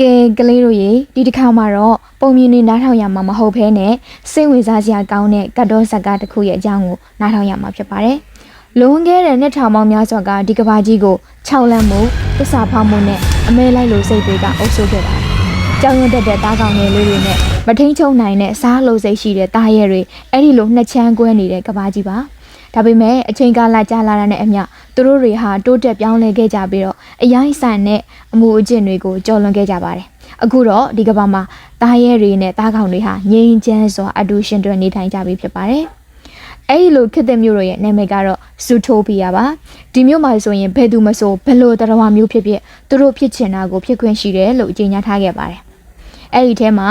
ကဲကလေးတို့ရေဒီတစ်ခါမှာတော့ပုံမြင်နေနားထောင်ရမှာမဟုတ်ဘဲနဲ့စိတ်ဝင်စားစရာကောင်းတဲ့ကတ်တော်ဇက်ကတစ်ခုရဲ့အကြောင်းကိုနားထောင်ရမှာဖြစ်ပါတယ်။လွန်ခဲ့တဲ့နှစ်ထောင်ပေါင်းများစွာကဒီကဘာကြီးကို6လမ်းမှုသစ္စာဖောက်မှုနဲ့အမဲလိုက်လိုစိတ်တွေကအုပ်စိုးခဲ့ပါတယ်။ကြောင်ရွံ့တက်တဲ့တားကောင်ငယ်လေးတွေနဲ့မထိန်ချုံနိုင်တဲ့စားလိုစိတ်ရှိတဲ့တားရဲတွေအဲ့ဒီလိုနှစ်ချမ်းကွဲနေတဲ့ကဘာကြီးပါ။ဒါပေမဲ့အချိန်ကာလကြာလာတာနဲ့အမျှ သူတို့တွေဟာတိုးတက်ပြောင်းလဲခဲ့ကြပြီးတော့အရိုင်းဆန်တဲ့အမှုအကျင့်တွေကိုကြော်လွန်ခဲ့ကြပါတယ်။အခုတော့ဒီကမ္ဘာမှာသားရဲတွေနဲ့သားကောင်တွေဟာငြိမ်းချမ်းစွာအတူရှင်တွဲနေထိုင်ကြပြီဖြစ်ပါတယ်။အဲဒီလိုခေတ်သစ်မျိုးတို့ရဲ့နာမည်ကတော့ဇူတိုပီယာပါ။ဒီမျိုးမှာဆိုရင်ဘယ်သူမဆိုဘယ်လိုတရားဝမျိုးဖြစ်ဖြစ်သူတို့ဖြစ်ချင်တာကိုဖြစ်ခွင့်ရှိတယ်လို့ကြေညာထားခဲ့ပါတယ်။အဲ့ဒီထဲမှာ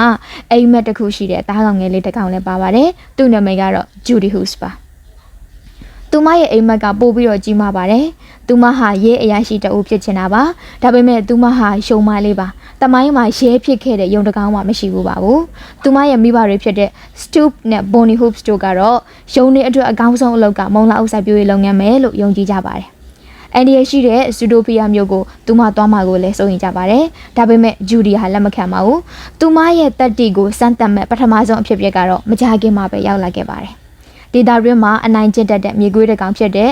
အိမ်မက်တစ်ခုရှိတဲ့သားကောင်ငယ်လေးတစ်ကောင်လည်းပါပါတယ်။သူ့နာမည်ကတော့ Judy Hoos ပါ။ သူမရဲ့အိမ်မက်ကပို့ပြီးတော့ကြီးမားပါတယ်။သူမဟာရဲအရာရှိတအုပ်ဖြစ်ချင်တာပါ။ဒါပေမဲ့သူမဟာရှုံမလေးပါ။တမိုင်းမှာရဲဖြစ်ခဲ့တဲ့ယုံတကောင်းမှမရှိဘူးပါဘူး။သူမရဲ့မိဘတွေဖြစ်တဲ့ Stoop နဲ့ Bonnie Hoops တို့ကတော့ယုံနေအတွက်အကောင်းဆုံးအလုပ်ကမုံလာဥဆိုင်ပြိုးရေးလုပ်ငန်းပဲလို့ယုံကြည်ကြပါတယ်။အန်ဒီရရှိတဲ့စတူဒိုဖီယာမျိုးကိုသူမသွားမှာကိုလည်းစိုးရင်ကြပါတယ်။ဒါပေမဲ့ဂျူဒီဟာလက်မခံပါဘူး။သူမရဲ့တက်တီကိုစမ်းသပ်မဲ့ပထမဆုံးအဖြစ်အပျက်ကတော့မကြခင်မှာပဲရောက်လာခဲ့ပါတယ်။ ဒေတာရင်းမှာအနိုင်ကျင့်တတ်တဲ့မြေကွေးတစ်ကောင်ဖြစ်တဲ့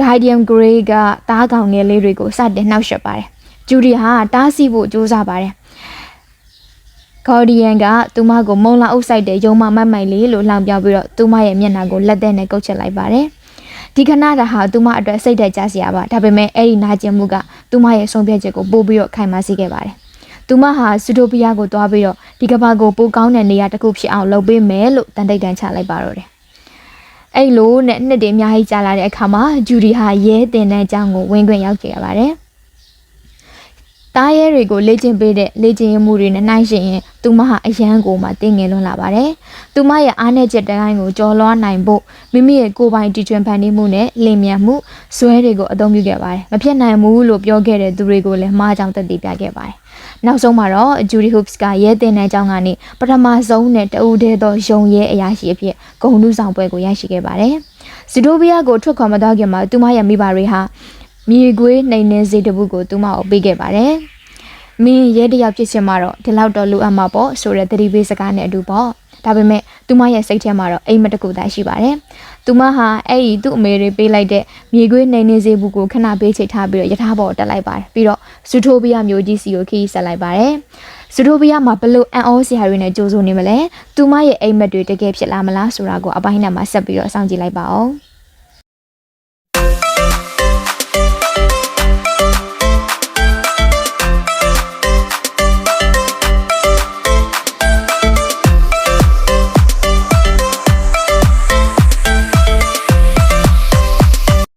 Guardian Grey ကတားကောင်ငယ်လေးတွေကိုစတင်နှောက်ယှက်ပါတယ်။ဂျူဒီဟာတားဆီးဖို့ကြိုးစားပါတယ်။ Guardian ကသူမကိုမုံလာအုပ်ဆိုင်တဲ့ရုံမမတ်မိုင်လေးလို့လှောင်ပြပြီးတော့သူမရဲ့မျက်နှာကိုလက်သက်နဲ့ကုတ်ချလိုက်ပါတယ်။ဒီခဏတာဟာသူမအတွက်စိတ်သက်ကြစရာပါဒါပေမဲ့အဲ့ဒီနာကျင်မှုကသူမရဲ့ဆုံးဖြတ်ချက်ကိုပို့ပြီးတော့ခိုင်မာစေခဲ့ပါတယ်။ သူမဟာစူတိုပီယာကိုတွားပြီးတော့ဒီကမ္ဘာကိုပိုကောင်းတဲ့နေရာတစ်ခုဖြစ်အောင်လုပ်ပေးမယ်လို့တန်တိတ်တန်ချလိုက်ပါတော့တယ်။အဲ့လိုနဲ့နှစ်တည်းအများကြီးကြာလာတဲ့အခါမှာဂျူဒီဟာရဲတင်တဲ့အကြောင်းကိုဝင်ခွင့်ရောက်ခဲ့ရပါတယ်။ တားရဲတွေကိုလေ့ကျင့်ပေးတဲ့လေ့ကျင့်ရမှုတွေနဲ့နှိုင်းယှဉ်ရင်သူမဟာအရန်ကိုမှတင်းငယ်လွန်းလာပါတယ်။သူမရဲ့အားနည်းချက်တိုင်းကိုကြော်လွှားနိုင်ဖို့မိမိရဲ့ကိုယ်ပိုင်တည်ကျွမ်းဖန်တီးမှုနဲ့လင်မြန်မှုဇွဲတွေကိုအသုံးပြုခဲ့ပါတယ်။မဖြစ်နိုင်ဘူးလို့ပြောခဲ့တဲ့သူတွေကိုလည်းမှားကြောင်သက်သေပြခဲ့ပါတယ်။နောက်ဆုံးမှာတော့ Judy Hoops ကရဲတင်တဲ့အကြောင်းကနေပထမဆုံးနဲ့တဦးတည်းသောယုံရဲအရာရှိအဖြစ်ဂုဏ်ထူးဆောင်ပွဲကိုရရှိခဲ့ပါတယ်။ဇီဒိုဗီယာကိုထွက်ခွာမသွားခင်မှာသူမရဲ့မိဘတွေဟာ မြေခွေးနှိမ်နှင်းစေတပုကိုသူမကိုပေးခဲ့ပါတယ်။မင်းရဲတယောက်ဖြစ်ချင်မှတော့ဒီလောက်တော့လိုအပ်မှာပေါ့ဆိုတဲ့သတိပေးစကားနဲ့အတူပေါ့ဒါပေမဲ့သူမရဲ့စိတ်ထဲမှာတော့အိမ်မတကူသားရှိပါတယ်။သူမဟာအဲ့ဒီသူ့အမေတွေပေးလိုက်တဲ့မြေခွေးနှိမ်နှင်းစေဘူးကိုခဏပေးချိတ်ထားပြီးတော့ယထာဘောတက်လိုက်ပါတယ်။ပြီးတော့ဇူထိုဘီယာမျိုးကြီးစီကိုခီးဆက်လိုက်ပါတယ်။ဇူထိုဘီယာမှာဘလို့အန်အောစရာတွေနဲ့ကြိုးစိုးနေမလဲ။သူမရဲ့အိမ်မက်တွေတကယ်ဖြစ်လာမလားဆိုတာကိုအပိုင်းနဲ့မှာဆက်ပြီးတော့စောင့်ကြည့်လိုက်ပါဦး။